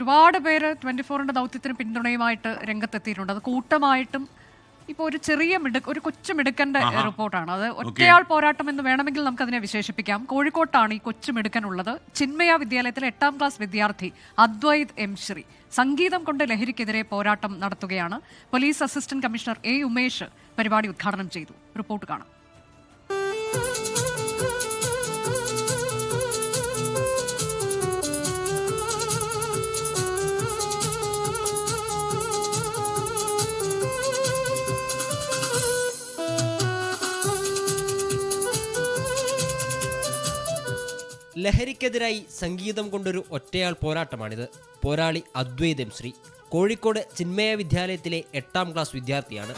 ഒരുപാട് പേര് ട്വന്റി ഫോറിന്റെ ദൗത്യത്തിന് പിന്തുണയുമായിട്ട് രംഗത്തെത്തിയിട്ടുണ്ട്. അത് കൂട്ടമായിട്ടും ഇപ്പോൾ ഒരു ചെറിയ മിടുക്ക് ഒരു കൊച്ചു മിടുക്കന്റെ റിപ്പോർട്ടാണ്. അത് ഒറ്റയാൾ പോരാട്ടം എന്ന് വേണമെങ്കിൽ നമുക്കതിനെ വിശേഷിപ്പിക്കാം. കോഴിക്കോട്ടാണ് ഈ കൊച്ചു മിടുക്കനുള്ളത്. ചിന്മയ വിദ്യാലയത്തിലെ എട്ടാം ക്ലാസ് വിദ്യാർത്ഥി അദ്വൈത് എം ശ്രീ. സംഗീതം കൊണ്ട് ലഹരിക്കെതിരെ പോരാട്ടം നടത്തുകയാണ്. Police assistant commissioner A Umesh പരിപാടി ഉദ്ഘാടനം ചെയ്തു. റിപ്പോർട്ട് കാണാം. ലഹരിക്കെതിരായി സംഗീതം കൊണ്ടൊരു ഒറ്റയാൾ പോരാട്ടമാണിത്. പോരാളി അദ്വൈതം ശ്രീ. കോഴിക്കോട് ചിന്മയ വിദ്യാലയത്തിലെ എട്ടാം ക്ലാസ് വിദ്യാർത്ഥിയാണ്.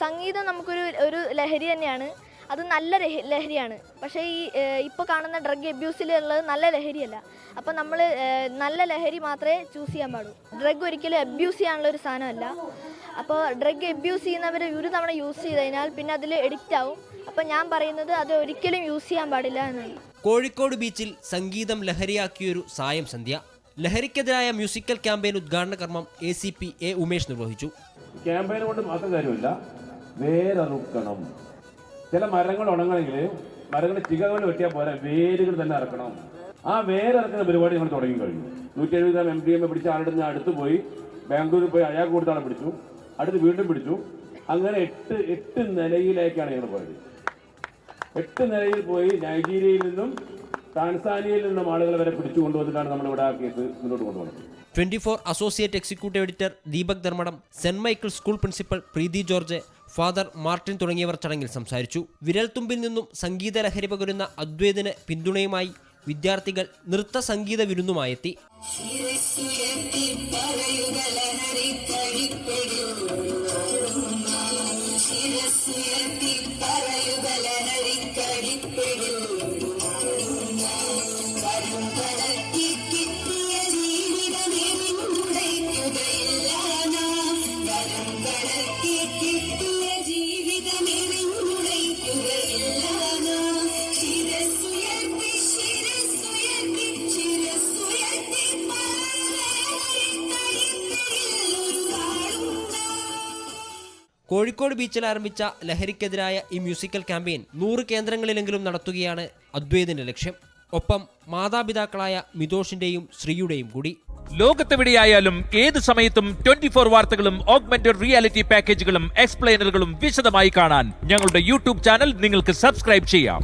സംഗീതം നമുക്കൊരു ഒരു ലഹരി തന്നെയാണ്. അത് നല്ല ലഹരിയാണ്. പക്ഷേ ഈ ഇപ്പോൾ കാണുന്ന ഡ്രഗ് അബ്യൂസിലുള്ളത് നല്ല ലഹരിയല്ല. അപ്പോൾ നമ്മൾ നല്ല ലഹരി മാത്രമേ ചൂസ് ചെയ്യാൻ പാടൂ ഡ്രഗ് ഒരിക്കലും അബ്യൂസ് ചെയ്യാനുള്ള ഒരു സാധനമല്ല. അപ്പോൾ ഡ്രഗ് അബ്യൂസ് ചെയ്യുന്നവർ ഒരു തവണ യൂസ് ചെയ്ത് കഴിഞ്ഞാൽ പിന്നെ അതിൽ എഡിക്റ്റ് ആവും. അപ്പോൾ ഞാൻ പറയുന്നത് അത് ഒരിക്കലും യൂസ് ചെയ്യാൻ പാടില്ല എന്നാണ്. കോഴിക്കോട് ബീച്ചിൽ സംഗീതം ലഹരിയാക്കിയൊരു സായം സന്ധ്യ. ലഹരിക്കെതിരായ മ്യൂസിക്കൽ ക്യാമ്പയിൻ ഉദ്ഘാടന കർമ്മം A C P A Umesh നിർവഹിച്ചു. ക്യാമ്പയിൻ കൊണ്ട് മാത്രം കാര്യമില്ല. വേരറുക്കണം ചില മരങ്ങൾ ഉണങ്ങണമെങ്കിൽ മരങ്ങളുടെ ചികകൾ വെട്ടിയാൽ പോരാ വേരുകൾ തന്നെ ഇറക്കണം. ആ വേരിറക്കുന്ന പരിപാടി ഞങ്ങൾ തുടങ്ങി കഴിഞ്ഞു. നൂറ്റി എഴുപതാം എം ഡി എം പിടിച്ച ആളുടെ ഞാൻ അടുത്ത് പോയി ബാംഗ്ലൂരിൽ പോയി അയാൾക്ക് കൊടുത്ത ആളെ പിടിച്ചു. അടുത്ത് വീണ്ടും പിടിച്ചു. അങ്ങനെ എട്ട് എട്ട് നിലയിലേക്കാണ് ഞങ്ങൾ പോയത്. എട്ട് നിലയിൽ പോയി നൈജീരിയയിൽ നിന്നും ടാൻസാനിയയിൽ നിന്നും ആളുകൾ വരെ പിടിച്ചു കൊണ്ടുവന്നിട്ടാണ് നമ്മൾ ഇവിടെ ആ കേസ് മുന്നോട്ട് കൊണ്ടുപോകുന്നത്. Twenty four associate executive editor Deepak Dharmadam saint Michael school principal Preethi George father Martin തുടങ്ങിയവർ ചടങ്ങിൽ സംസാരിച്ചു. വിരൽത്തുമ്പിൽ നിന്നും സംഗീത ലഹരി പകരുന്ന അദ്വൈതിന് പിന്തുണയുമായി വിദ്യാർത്ഥികൾ നൃത്ത സംഗീത വിരുന്നുമായെത്തി കോഴിക്കോട് ബീച്ചിൽ ആരംഭിച്ച ലഹരിക്കെതിരായ ഈ മ്യൂസിക്കൽ ക്യാമ്പയിൻ നൂറ് കേന്ദ്രങ്ങളിലെങ്കിലും നടത്തുകയാണ് അദ്വൈതിന്റെ ലക്ഷ്യം. ഒപ്പം മാതാപിതാക്കളായ മിതോഷിന്റെയും ശ്രീയുടെയും കൂടി. ലോകത്തെവിടെയായാലും ഏത് സമയത്തും ട്വന്റി ഫോർ വാർത്തകളും ഓഗ്മെന്റഡ് റിയാലിറ്റി പാക്കേജുകളും എക്സ്പ്ലെയിനറുകളും വിശദമായി കാണാൻ ഞങ്ങളുടെ യൂട്യൂബ് ചാനൽ നിങ്ങൾക്ക് സബ്സ്ക്രൈബ് ചെയ്യാം.